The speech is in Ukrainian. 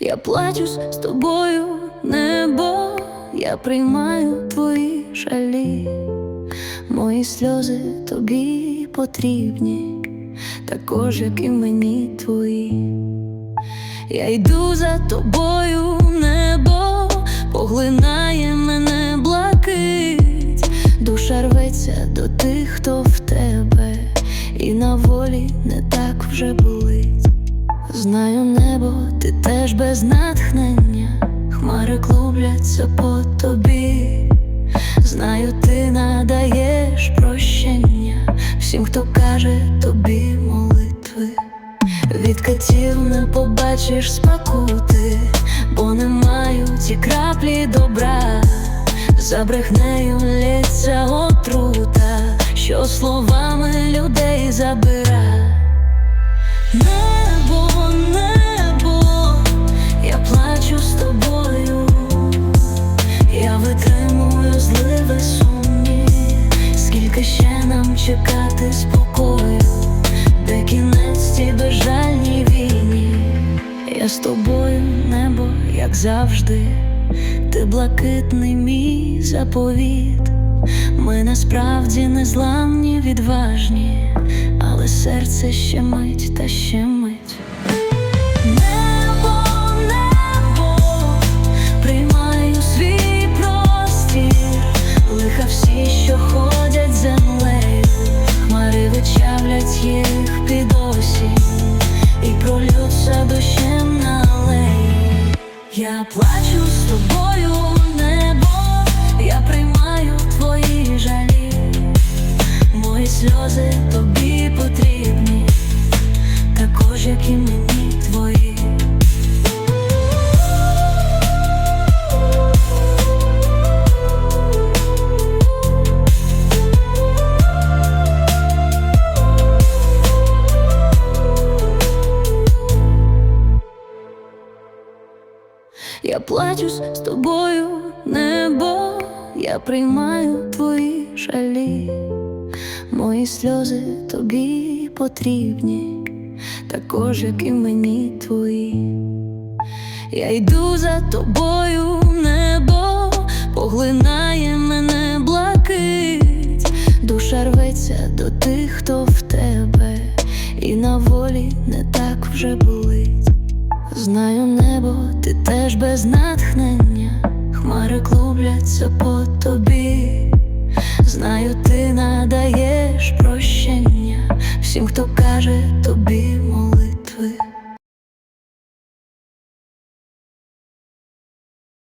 Я плачусь з тобою, небо, я приймаю твої шалі, мої сльози тобі потрібні, також, як і мені твої. Я йду за тобою, небо, Знаю небо, ти теж без натхнення, хмари клубляться по тобі. Знаю, ти надаєш прощення всім, хто каже тобі молитви. Від катів не побачиш смакути, бо не мають і краплі добра. За брехнею лється отрута, що словами людей забира. Чекати спокою, де кінець цій безжальній війні. Я з тобою, небо, як завжди, ти блакитний мій заповіт. Ми насправді незламні, відважні, але серце ще мить та ще мить. Я плачу з тобою, небо, я приймаю твої жалі, мої сльози тобі потрібні, також, як і мені Я плачусь з тобою, небо, я приймаю твої шалі, мої сльози тобі потрібні, також, як і мені твої. Я йду за тобою, небо, поглинає мене блакить, душа рветься до тих, хто в тебе, і на волі не так вже болить. Знаю небо, ти теж без натхнення, хмари клубляться по тобі. Знаю, ти надаєш прощення всім, хто каже тобі.